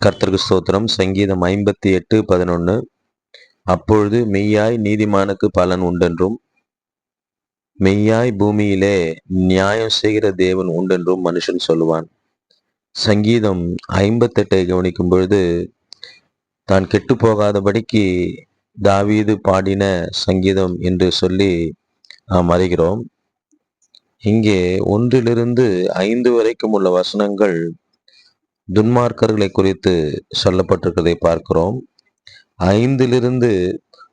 கர்த்தருக்கு ஸ்தோத்திரம். சங்கீதம் ஐம்பத்தி எட்டு பதினொன்று அப்பொழுது மெய்யாய் நீதிமானுக்கு பலன் உண்டென்றும் மெய்யாய் பூமியிலே நியாயம் செய்கிற தேவன் உண்டென்றும் மனுஷன் சொல்லுவான். சங்கீதம் ஐம்பத்தெட்டை கவனிக்கும் பொழுது தான் கெட்டு போகாதபடிக்கு தாவீது பாடின சங்கீதம் என்று சொல்லி நாம் அறிகிறோம். இங்கே ஒன்றிலிருந்து ஐந்து வரைக்கும் உள்ள வசனங்கள் துன்மார்க்கர்களை குறித்து சொல்லப்பட்டிருக்கிறதை பார்க்கிறோம். ஐந்திலிருந்து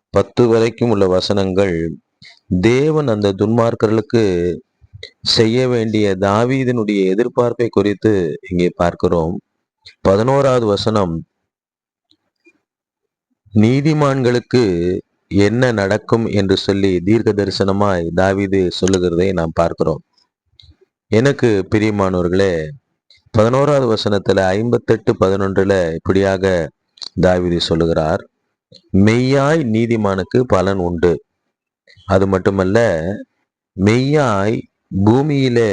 பத்து வரைக்கும் உள்ள வசனங்கள் தேவன் அந்த துன்மார்க்கர்களுக்கு செய்ய வேண்டிய தாவீதனுடைய எதிர்பார்ப்பை குறித்து இங்கே பார்க்கிறோம். பதினோராவது வசனம் நீதிமான்களுக்கு என்ன நடக்கும் என்று சொல்லி தீர்க்க தரிசனமாய் தாவீது சொல்லுகிறதை நாம் பார்க்கிறோம். எனக்கு பிரியமானவர்களே பதினோராவது வசனத்துல ஐம்பத்தெட்டு பதினொன்றுல இப்படியாக தாவிதி சொல்லுகிறார் மெய்யாய் நீதிமானுக்கு பலன் உண்டு. அது மட்டுமல்ல மெய்யாய் பூமியிலே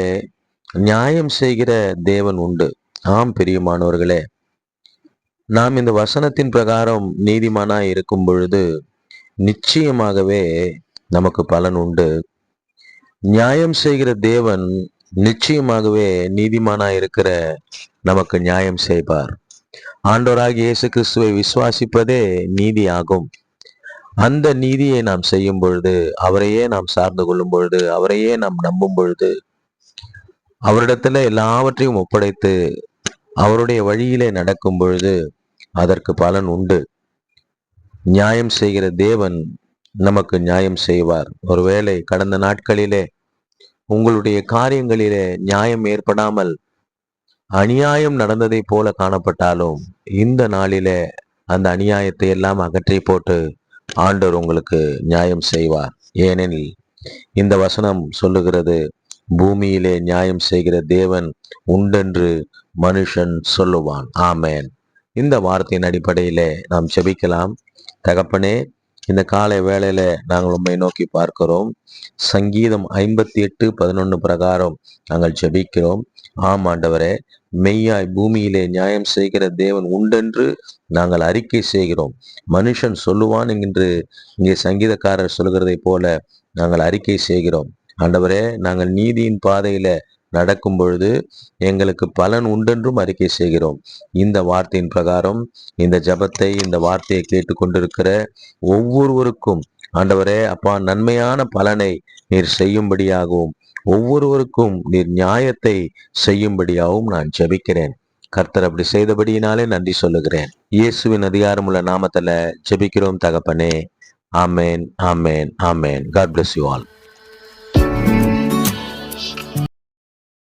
நியாயம் செய்கிற தேவன் உண்டு. ஆம் பிரியமானவர்களே நாம் இந்த வசனத்தின் பிரகாரம் நீதிமானாய் இருக்கும் பொழுது நிச்சயமாகவே நமக்கு பலன் உண்டு. நியாயம் செய்கிற தேவன் நிச்சயமாகவே நீதிமானா இருக்கிற நமக்கு நியாயம் செய்வார். ஆண்டோராக இயேசு கிறிஸ்துவை விசுவாசிப்பதே நீதி ஆகும் அந்த நீதியை நாம் செய்யும் பொழுது அவரையே நாம் சார்ந்து கொள்ளும் பொழுது அவரையே நாம் நம்பும் பொழுது அவரிடத்துல எல்லாவற்றையும் ஒப்படைத்து அவருடைய வழியிலே நடக்கும் பொழுது அதற்கு பலன் உண்டு. நியாயம் செய்கிற தேவன் நமக்கு நியாயம் செய்வார். ஒருவேளை கடந்த நாட்களிலே உங்களுடைய காரியங்களிலே நியாயம் ஏற்படாமல் அநியாயம் நடந்ததை போல காணப்பட்டாலும் இந்த நாளிலே அந்த அநியாயத்தை எல்லாம் அகற்றி போட்டு ஆண்டவர் உங்களுக்கு நியாயம் செய்வார். ஏனெனில் இந்த வசனம் சொல்லுகிறது பூமியிலே நியாயம் செய்கிற தேவன் உண்டென்று மனுஷன் சொல்லுவான். ஆமேன். இந்த வார்த்தையின் அடிப்படையிலே நாம் செபிக்கலாம். தகப்பனே இந்த காலை வேளையில நாங்கள் உண்மை நோக்கி பார்க்கிறோம். சங்கீதம் ஐம்பத்தி எட்டு பதினொன்று பிரகாரம் நாங்கள் ஜபிக்கிறோம். ஆம் ஆண்டவரே மெய்யாய் பூமியிலே நியாயம் செய்கிற தேவன் உண்டென்று நாங்கள் அறிக்கை செய்கிறோம். மனுஷன் சொல்லுவான் என்று இங்கே சங்கீதக்காரர் சொல்கிறதை போல நாங்கள் அறிக்கை செய்கிறோம். ஆண்டவரே நாங்கள் நீதியின் பாதையில நடக்கும் பொழுது எங்களுக்கு பலன் உண்டென்றும் அறிக்கை செய்கிறோம். இந்த வார்த்தையின் பிரகாரம் இந்த ஜபத்தை இந்த வார்த்தையை கேட்டுக்கொண்டிருக்கிற ஒவ்வொருவருக்கும் ஆண்டவரே அப்பா நன்மையான பலனை நீர் செய்யும்படியாகவும் ஒவ்வொருவருக்கும் நீர் நியாயத்தை செய்யும்படியாகவும் நான் ஜெபிக்கிறேன். கர்த்தர் அப்படி செய்தபடியினாலே நன்றி சொல்லுகிறேன். இயேசுவின் அதிகாரமுள்ள நாமத்துல ஜெபிக்கிறோம் தகப்பனே. ஆமேன் ஆமேன் ஆமேன். God bless you all